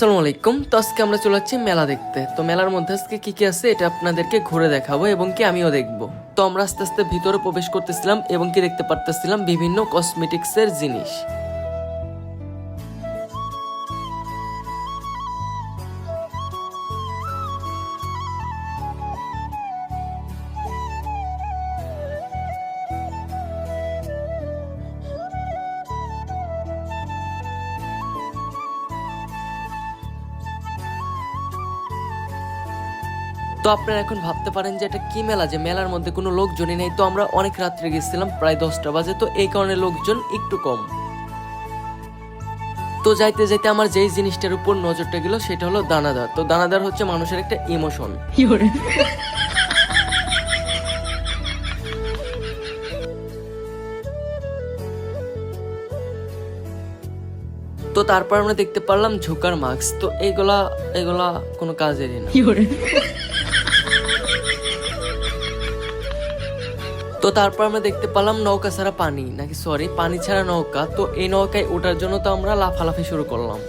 আসসালামু আলাইকুম তো আজকে আমরা চলে যাচ্ছি মেলা দেখতে। তো মেলার মধ্যে আজকে কি কি আছে এটা আপনাদেরকে ঘুরে দেখাবো এবং কি আমিও দেখব। তো আমরা আস্তে আস্তে ভিতরে প্রবেশ করতেছিলাম এবং কি দেখতে পারতেছিলাম বিভিন্ন কসমেটিক্সের জিনিস। তো আপনারা এখন ভাবতে পারেন যে এটা কি মেলা যে মেলার মধ্যে কোনো লোকজনই নেই। তো আমরা অনেক রাত্রে গেছিলাম প্রায় দশটা বাজে। তো এই কারণে লোকজন একটু কম। তো যাইতে যাইতে আমার যেই জিনিসটার উপর নজরটা গেল সেটা হলো দানাদার। তো দানাদার হচ্ছে মানুষের একটা ইমোশন। তো তারপর আমরা দেখতে পারলাম ঝোকার মাস্ক। তো এইগুলা এগুলা কোনো কাজেরই না। তো তারপর আমরা দেখতে পেলাম নৌকা ছাড়া পানি। নাকি সরি পানি ছাড়া নৌকা। তো এই নৌকায় ওঠার জন্য তো আমরা লাফালাফি শুরু করলাম।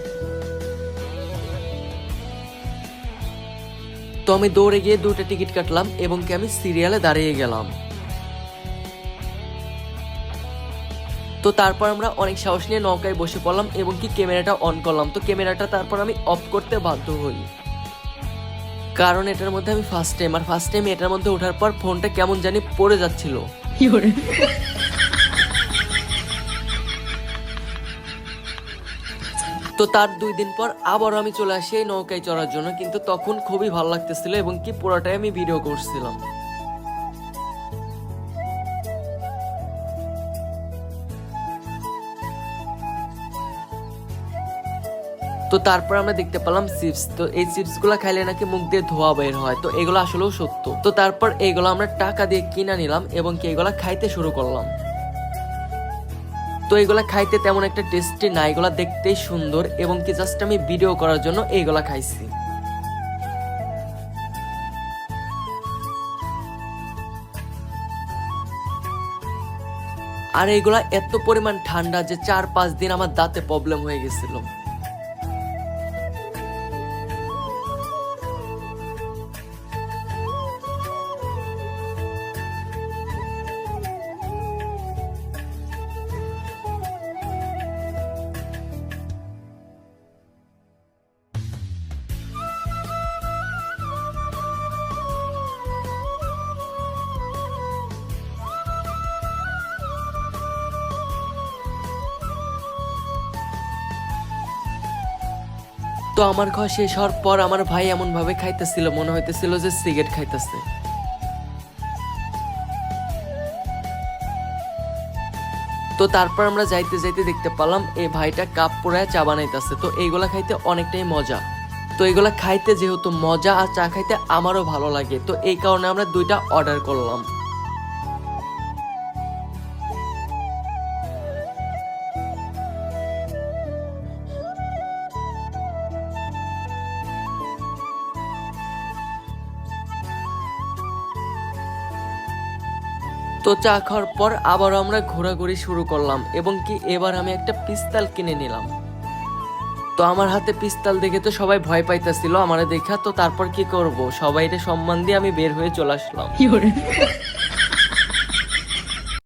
তো আমি দৌড়ে গিয়ে দুটো টিকিট কাটলাম এবং কি আমি সিরিয়ালে দাঁড়িয়ে গেলাম। তো তারপর আমরা অনেক সাহস নিয়ে নৌকায় বসে পড়লাম এবং কি ক্যামেরাটা অন করলাম। তো ক্যামেরাটা তারপর আমি অফ করতে বাধ্য হই। কারণ এটার মধ্যে আমি ফার্স্ট টাইম আর ফার্স্ট টাইম এটার মধ্যে ওঠার পর ফোনটা কেমন জানি পড়ে যাচ্ছিল। তো তার দুই দিন পর আবারও আমি চলে আসি এই নৌকায় চড়ার জন্য কিন্তু তখন খুবই ভালো লাগতেছিল এবং কি পুরোটাই আমি ভিডিও করছিলাম। তো তারপর আমরা দেখতে পেলাম চিপস। তো এই চিপসগুলা খাইলে নাকি মুখ দিয়ে ধোয়া বের হয়। তো এগুলো আসলেও সত্য। তো তারপর এইগুলো আমরা টাকা দিয়ে কিনা নিলাম এবং কি এগুলা খাইতে শুরু করলাম। তো এগুলা খাইতে তেমন একটা টেস্টি না, এগুলা দেখতেই সুন্দর এবং কি জাস্ট আমি ভিডিও করার জন্য এইগুলা খাইছি। আর এইগুলা এত পরিমাণ ঠান্ডা যে চার পাঁচ দিন আমার দাঁতে প্রবলেম হয়ে গেছিল। আমার খাওয়া শেষ হওয়ার পর আমার ভাই এমন ভাবে খাইতেছিল, মনে হইতেছিল যে সিগারেট খাইতেছে। তো তারপর আমরা যাইতে যাইতে দেখতে পেলাম এই ভাইটা কাপ পোড়ায় চা বানাইতেছে। তো এইগুলা খাইতে অনেকটাই মজা। তো এইগুলা খাইতে যেহেতু মজা আর চা খাইতে আমারও ভালো লাগে। তো এই কারণে আমরা দুইটা অর্ডার করলাম। তো চা খাওয়ার পর আবার আমরা ঘোরাঘুরি শুরু করলাম এবং কি এবার আমি একটা পিস্তল কিনে নিলাম। তো আমার হাতে পিস্তল দেখে তো সবাই ভয় পাইতেছিল আমারে দেখা, তো তারপর কি করব? সবাইরে সম্মান দিয়ে আমি বের হয়ে চলে আসলাম।